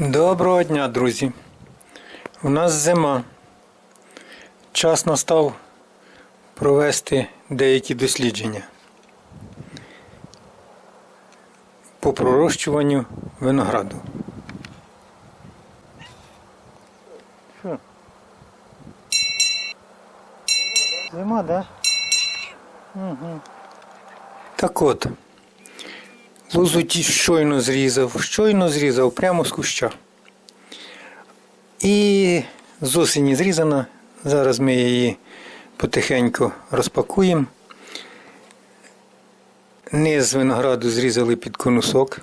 Доброго дня, друзі. У нас зима. Час настав провести деякі дослідження по пророщуванню винограду. Що? Зима, да? Угу. Так от. Лозу ті щойно зрізав, щойно зрізав прямо з куща. І з осені зрізана. Зараз ми її потихеньку розпакуємо. Низ винограду зрізали під конусок,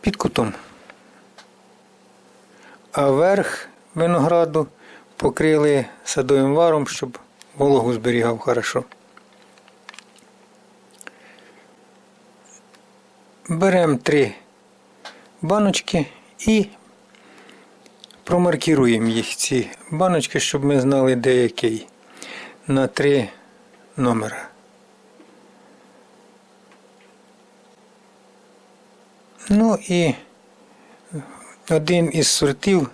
під кутом. А верх винограду покрили садовим варом, щоб вологу зберігав хорошо. Беремо три баночки і промаркіруємо їх, ці баночки, щоб ми знали, де який. На три номера. Ну і один із сортів,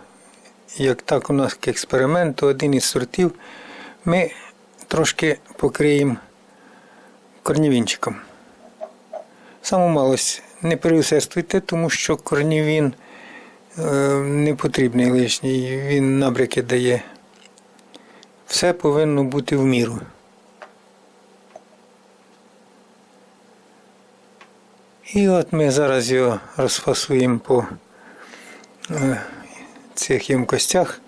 як так у нас експеримент, то один із сортів ми трошки покриємо корнівінчиком. Саму малость не переусердствуйте, тому що корнівін е, не потрібний лишній, він набряки дає. Все повинно бути в міру. І от ми зараз його розфасуємо по е, цих ємкостях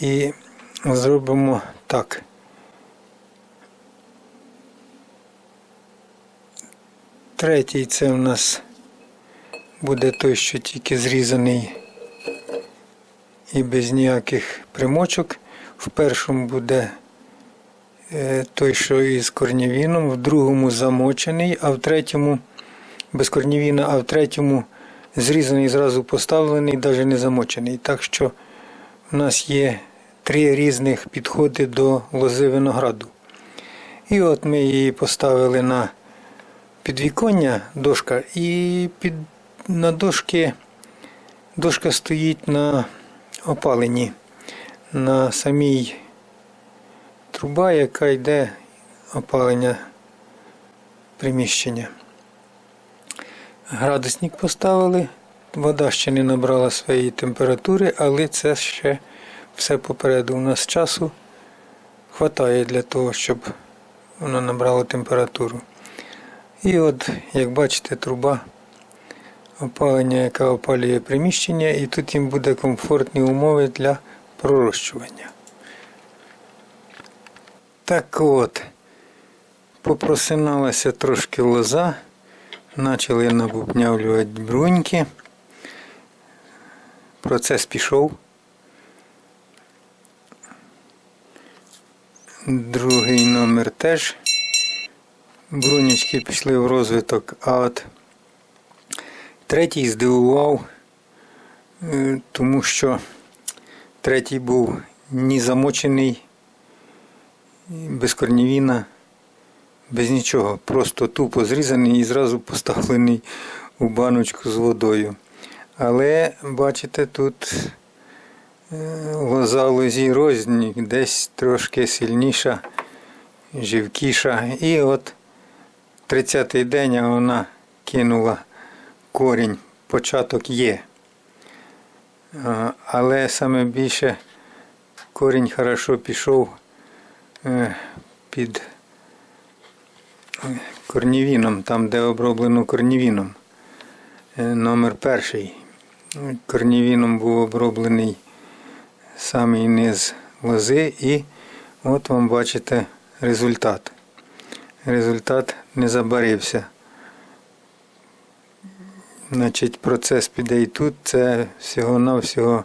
і зробимо так. Третій це у нас буде той, що тільки зрізаний і без ніяких примочок. В першому буде е, той, що із корнівіном, в другому замочений, а в третьому без корнівіна, а в третьому зрізаний зразу поставлений, навіть не замочений. Так що у нас є три різних підходи до лози винограду. І от ми її поставили на підвіконня дошка, і під, на дошки дошка стоїть на опаленні, на самій труба, яка йде опалення приміщення. Градусник поставили, вода ще не набрала своєї температури, але це ще все попереду. У нас часу хватає для того, щоб воно набрало температуру. І от, як бачите, труба опалення, яка опалює приміщення, і тут їм буде комфортні умови для пророщування. Так от, попросиналася трошки лоза, почали набубнявлювати бруньки. Процес пішов. Другий номер теж брунічки пішли в розвиток, а от третій здивував, е, тому що третій був ні замочений, без корнівіна, без нічого. Просто тупо зрізаний і зразу поставлений у баночку з водою. Але, бачите, тут е, лоза лозі розні, десь трошки сильніша, живкіша. І от 30-й день а вона кинула корінь, початок є. Але саме більше корінь хорошо пішов е, під корнівіном, там де оброблено корнівіном. Е, Номер перший. Корнівіном був оброблений самий низ лози і от вам бачите результат результат не забарився. Значить, процес піде і тут. Це всього-навсього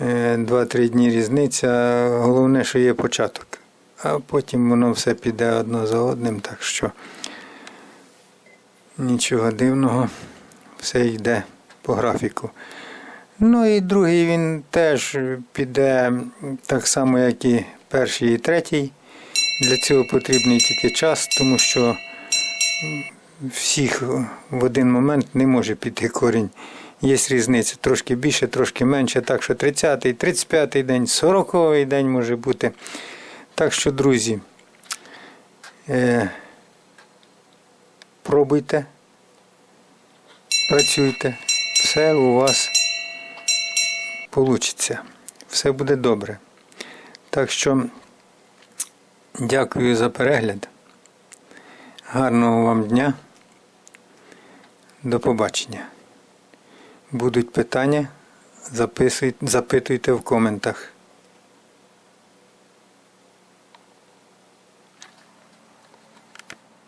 2-3 дні різниця. Головне, що є початок. А потім воно все піде одно за одним, так що нічого дивного, все йде по графіку. Ну і другий він теж піде так само, як і перший і третій. Для цього потрібний тільки час, тому що всіх в один момент не може піти корінь Є різниця трошки більше, трошки менше. Так що 30-й, 35-й день, 40-й день може бути. Так що, друзі, е, пробуйте, працюйте, все у вас вийде. Все буде добре. Так що дякую за перегляд. Гарного вам дня. До побачення. Будуть питання, записуйте, запитуйте в коментах.